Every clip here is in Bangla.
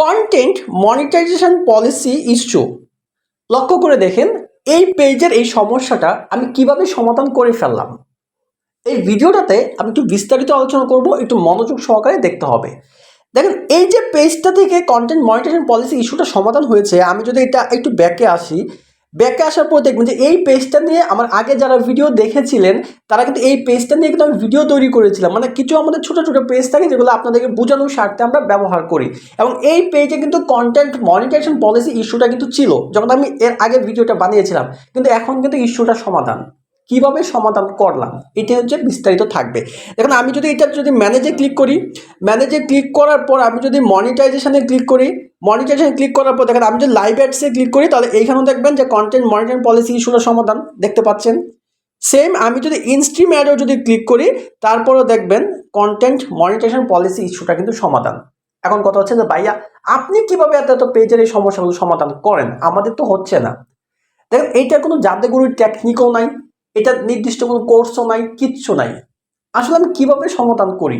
কন্টেন্ট মনিটাইজেশন পলিসি ইস্যু লক্ষ্য করে দেখেন, এই পেজের এই সমস্যাটা আমি কীভাবে সমাধান করে ফেললাম। এই ভিডিওটাতে আমি একটু বিস্তারিত আলোচনা করব, একটু মনোযোগ সহকারে দেখতে হবে। দেখেন, এই যে পেজটা থেকে কন্টেন্ট মনিটাইজেশন পলিসি ইস্যুটা সমাধান হয়েছে, আমি যদি এটা একটু ব্যাকে আসি ব্যাকে আসার পর দেখবেন যে এই পেজটা নিয়ে আমার আগে যারা ভিডিও দেখেছিলেন, তারা কিন্তু এই পেজটা নিয়ে কিন্তু আমি ভিডিও তৈরি করেছিলাম। মানে কিছু আমাদের ছোটো ছোটো পেজ থাকে যেগুলো আপনাদেরকে বোঝানোর স্বার্থে আমরা ব্যবহার করি। এবং এই পেজে কিন্তু কন্টেন্ট মনিটাইজেশন পলিসি ইস্যুটা কিন্তু ছিল, যখন আমি এর আগে ভিডিওটা বানিয়েছিলাম। কিন্তু এখন কিন্তু ইস্যুটা সমাধান। কীভাবে সমাধান করলাম? এটা হচ্ছে বিস্তারিত থাকবে। দেখুন আমি যদি এটা যদি ম্যানেজে ক্লিক করি ম্যানেজে ক্লিক করার পর আমি যদি মনিটাইজেশানে ক্লিক করি মনিটাইজেশন ক্লিক করার পর দেখেন, আমি যদি লাইভ অ্যাডসে ক্লিক করি, তাহলে এইখানেও দেখবেন যে কন্টেন্ট মনিটাইজেশন পলিসি ইস্যুর সমাধান দেখতে পাচ্ছেন। সেম আমি যদি ইনস্ট্রিম অ্যাডও যদি ক্লিক করি, তারপরেও দেখবেন কন্টেন্ট মনিটাইজেশন পলিসি ইস্যুটা কিন্তু সমাধান। এখন কথা হচ্ছে যে, ভাইয়া, আপনি কীভাবে এত এত পেজের এই সমস্যাগুলো সমাধান করেন? আমাদের তো হচ্ছে না। দেখেন, এইটার কোনো জাদুগুরুর টেকনিকও নাই। এটা নির্দিষ্ট কোনো কোর্সও নাই, কিচ্ছু নাই। আসলে আমি কীভাবে সমাধান করি?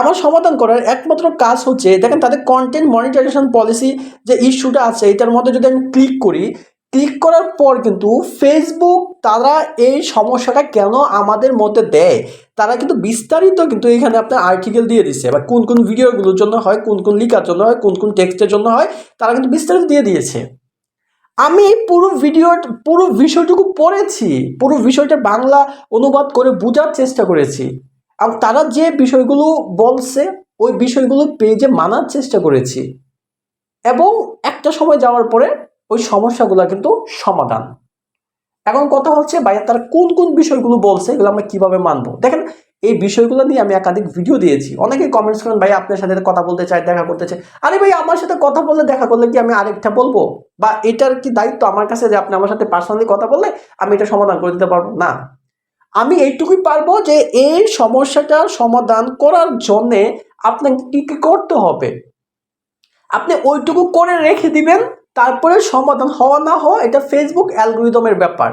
আমার সমাধান করার একমাত্র কাজ হচ্ছে, দেখেন তাদের কন্টেন্ট মনিটাইজেশন পলিসি যে ইস্যুটা আছে, এটার মধ্যে যদি আমি ক্লিক করি ক্লিক করার পর কিন্তু ফেসবুক তারা এই সমস্যাটা কেন আমাদের মধ্যে দেয়? তারা কিন্তু বিস্তারিত কিন্তু এখানে আপনার আর্টিকেল দিয়ে দিচ্ছে বা কোন কোন ভিডিওগুলোর জন্য হয়, কোন কোন লিখার জন্য হয়, কোন কোন টেক্সটের জন্য হয়, তারা কিন্তু বিস্তারিত দিয়ে দিয়েছে। আমি পুরো ভিডিও পুরো বিষয়টুকু পড়েছি, পুরো বিষয়টা বাংলা অনুবাদ করে বোঝার চেষ্টা করেছি। আর তারা যে বিষয়গুলো বলছে, ওই বিষয়গুলো পেজে মানার চেষ্টা করেছি। এবং একটা সময় যাওয়ার পরে ওই সমস্যাগুলো কিন্তু সমাধান। এখন কথা হচ্ছে ভাইয়া তারা কোন কোন বিষয়গুলো বলছে, এগুলো আমরা কীভাবে মানবো? দেখেন এই বিষয়গুলো নিয়ে আমি একাধিক ভিডিও দিয়েছি। অনেকে কমেন্টস করেন, ভাই, আপনার সাথে কথা বলতে চাই দেখা করতে চাই আরে ভাই, আমার সাথে কথা বললে, দেখা করলে কি আমি আরেকটা বলব? বা এটার কি দায়িত্ব আমার কাছে যে আপনি আমার সাথে পার্সোনালি কথা বললে আমি এটা সমাধান করে দিতে পারব? না। আমি এইটুকুই পারব যে এই সমস্যাটার সমাধান করার জন্যে আপনাকে কি কি করতে হবে? আপনি ওইটুকু করে রেখে দিবেন, তারপরে সমাধান হওয়া না হওয়া এটা ফেসবুক অ্যালগোরিদমের ব্যাপার।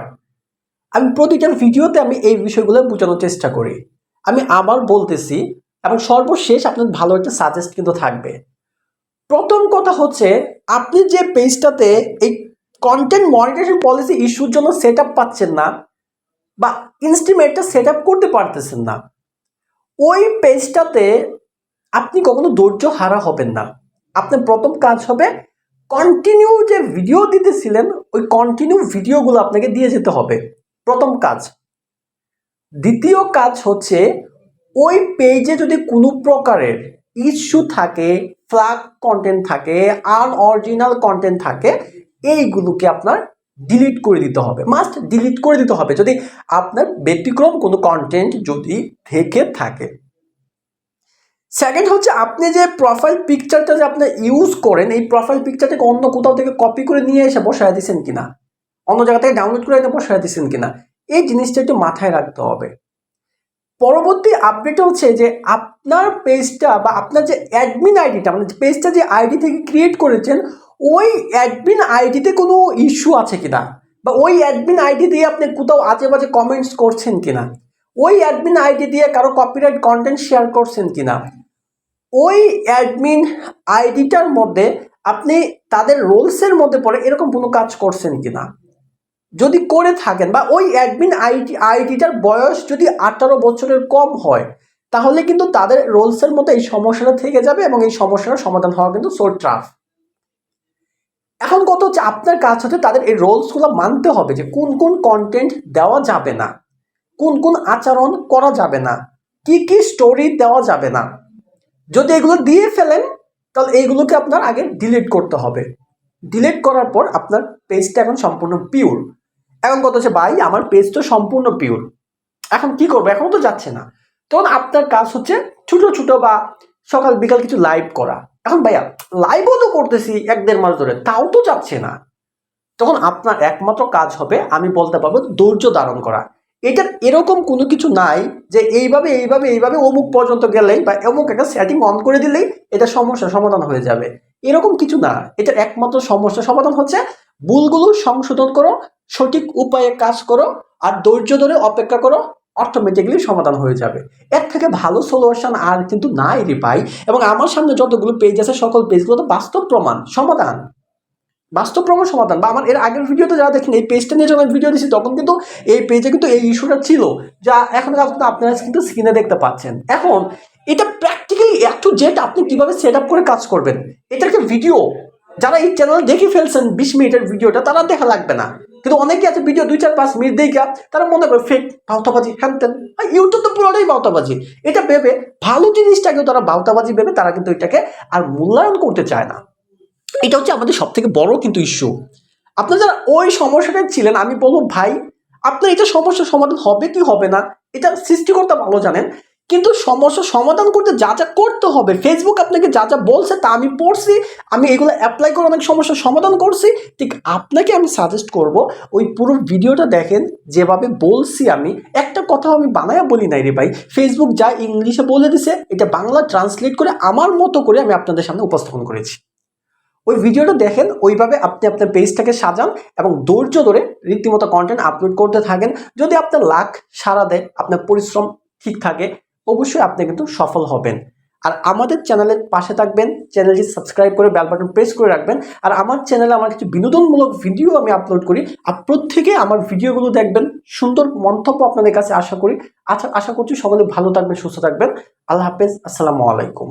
আমি প্রতিটা ভিডিওতে আমি এই বিষয়গুলো বোঝানোর চেষ্টা করি। আমি আবার বলতেছি, এবং সর্বশেষ আপনার ভালো একটা সাজেস্ট কিন্তু থাকবে। প্রথম কথা হচ্ছে, আপনি যে পেজটাতে এই কন্টেন্ট মনিটাইজেশন পলিসি ইস্যুর জন্য সেট পাচ্ছেন না, বা ইনস্টিমেটটা সেট করতে পারতেছেন না, ওই পেজটাতে আপনি কখনো ধৈর্য হারা হবেন না। আপনার প্রথম কাজ হবে কন্টিনিউ যে ভিডিও দিতেছিলেন, ওই কন্টিনিউ ভিডিওগুলো আপনাকে দিয়ে যেতে হবে। প্রথম কাজ। দ্বিতীয় কাজ হচ্ছে ওই পেজে যদি কোনো প্রকারের ইস্যু থাকে ফ্ল্যাগ কন্টেন্ট থাকে আনঅরিজিনাল কন্টেন্ট থাকে, এইগুলোকে আপনার ডিলিট করে দিতে হবে। মাস্ট ডিলিট করে দিতে হবে যদি আপনার ব্যতিক্রম কোনো কন্টেন্ট যদি থেকে থাকে। সেকেন্ড হচ্ছে আপনি যে প্রোফাইল পিকচারটা যে আপনি ইউজ করেন, এই প্রোফাইল পিকচারটাকে অন্য কোথাও থেকে কপি করে নিয়ে এসে বসায় দিচ্ছেন কিনা? অন্য জায়গা থেকে ডাউনলোড করে এনে বসায় দিচ্ছেন কিনা? এই জিনিসটা একটু মাথায় রাখতে হবে। পরবর্তী আপডেট হচ্ছে যে আপনার পেজটা বা আপনার যে অ্যাডমিন আইডিটা মানে পেজটা যে আইডি থেকে ক্রিয়েট করেছেন, ওই অ্যাডমিন আইডিতে কোনো ইস্যু আছে কিনা? বা ওই অ্যাডমিন আইডি দিয়ে আপনি কোথাও আজে বাজে কমেন্টস করছেন কিনা? ওই অ্যাডমিন আইডি দিয়ে কারও কপিরাইট কন্টেন্ট শেয়ার করছেন কিনা? ওই অ্যাডমিন আইডিটার মধ্যে আপনি তাদের রোলসের মধ্যে পড়ে এরকম কোনো কাজ করছেন কিনা? যদি করে থাকেন বা ওই অ্যাডমিন আইডি আইডিটার বয়স যদি আঠারো বছরের কম হয়, তাহলে কিন্তু তাদের রোলসের মতো এই সমস্যাটা থেকে যাবে এবং এই সমস্যাটার সমাধান হওয়া কিন্তু সো ট্রাফ এখন কত হচ্ছে আপনার কাজ হচ্ছে তাদের এই রোলসগুলো মানতে হবে যে কোন কোন কন্টেন্ট দেওয়া যাবে না, কোন কোন আচরণ করা যাবে না, কি কি স্টোরি দেওয়া যাবে না। যদি এগুলো দিয়ে ফেলেন, তাহলে এইগুলোকে আপনার আগে ডিলিট করতে হবে। ডিলিট করার পর আপনার পেজটা এখন সম্পূর্ণ পিওর এখন কত হচ্ছে, ভাই, আমার পেজ তো সম্পূর্ণ পিওর এখন কি করব? এখন তো যাচ্ছে না। তখন আপনার কাজ হচ্ছে ছোট ছোট বা সকাল, বিকাল কিছু লাইভ করা। এখন ভাইয়া লাইভও তো করতেছি এক দেড় মাস ধরে, তাও তো যাচ্ছে না। তখন আপনার একমাত্র কাজ হবে, আমি বলতে পারব ধৈর্য ধারণ করা। এটার এরকম কোনো কিছু নাই যে এইভাবে এইভাবে এইভাবে অমুক পর্যন্ত গেলেই বা অমুক একটা সেটিং অন করে দিলেই এটা সমস্যা সমাধান হয়ে যাবে। এরকম কিছু না। এটার একমাত্র সমস্যা সমাধান হচ্ছে, ভুলগুলো সংশোধন করো সঠিক উপায়ে কাজ করো আর ধৈর্য ধরে অপেক্ষা করো অটোমেটিক্যালি সমাধান হয়ে যাবে। এর থেকে ভালো সলিউশন আর কিন্তু নাই রে ভাই। এবং আমার সামনে যতগুলো পেজ আছে, সকল পেজগুলো তো বাস্তব প্রমাণ, সমাধান। বাস্তব প্রমাণ, সমাধান। বা আমার এর আগের ভিডিওতে যারা দেখেন, এই পেজটা নিয়ে যখন ভিডিও দিচ্ছি তখন কিন্তু এই পেজে কিন্তু এই ইস্যুটা ছিল, যা এখন কিন্তু আপনারা কিন্তু স্ক্রিনে দেখতে পাচ্ছেন। এখন এটা প্র্যাকটিক্যালি এত জেট আপনি কীভাবে সেট আপ করে কাজ করবেন? এটা একটা ভিডিও যারা এই চ্যানেল দেখে ফেলছেন, বিশ মিনিটের ভিডিওটা তারা দেখা লাগবে না। কিন্তু অনেকে আছে ভিডিও দুই চার পাঁচ মিনিট দেখা তারা মনে করে ফেক বাউতাবাজি, হ্যান তেন ইউটিউব তো পুরোটাই বাউতাবাজি। এটা ভেবে ভালো জিনিসটাকেও তারা বাউতাবাজি ভেবে তারা কিন্তু এটাকে আর মূল্যায়ন করতে চায় না। এটা হচ্ছে আমাদের সব থেকে বড় কিন্তু ইস্যু আপনার যারা ওই সমস্যাটা ছিলেন, আমি বলব, ভাই, আপনার এটা সমস্যার সমাধান হবে কি হবে না? এটা সৃষ্টিকর্তা ভালো জানেন। কিন্তু সমস্যা সমাধান করতে যা যা করতে হবে ফেসবুক আপনাকে যা যা বলছে তা আমি পড়ছি, আমি এগুলো অ্যাপ্লাই করে অনেক সমস্যার সমাধান করছি, ঠিক আপনাকে আমি সাজেস্ট করব ওই পুরো ভিডিওটা দেখেন, যেভাবে বলছি আমি, একটা কথা আমি বানায়া বলি নাই রে ভাই ফেসবুক যা ইংলিশে বলে দিছে, এটা বাংলা ট্রান্সলেট করে আমার মতো করে আমি আপনাদের সামনে উপস্থাপন করেছি। ওই ভিডিওটা দেখেন, ওইভাবে আপনি আপনার পেজটাকে সাজান এবং ধৈর্য ধরে রীতিমতো কন্টেন্ট আপলোড করতে থাকেন, যদি আপনার লাখ সারা দেয়, আপনার পরিশ্রম ঠিক থাকে অবশ্যই আপনি কিন্তু সফল হবেন। আর আমাদের চ্যানেলের পাশে থাকবেন, চ্যানেলটি সাবস্ক্রাইব করে বেল বাটন প্রেস করে রাখবেন, আর আমার চ্যানেলে আমার কিছু বিনোদনমূলক ভিডিও আমি আপলোড করি, আর প্রত্যেকে আমার ভিডিওগুলো দেখবেন, সুন্দর মন্তব্য আপনাদের কাছে আশা করি। আশা আশা করছি সকলে ভালো থাকবেন, সুস্থ থাকবেন। আল্লাহ হাফেজ, আসসালামু আলাইকুম।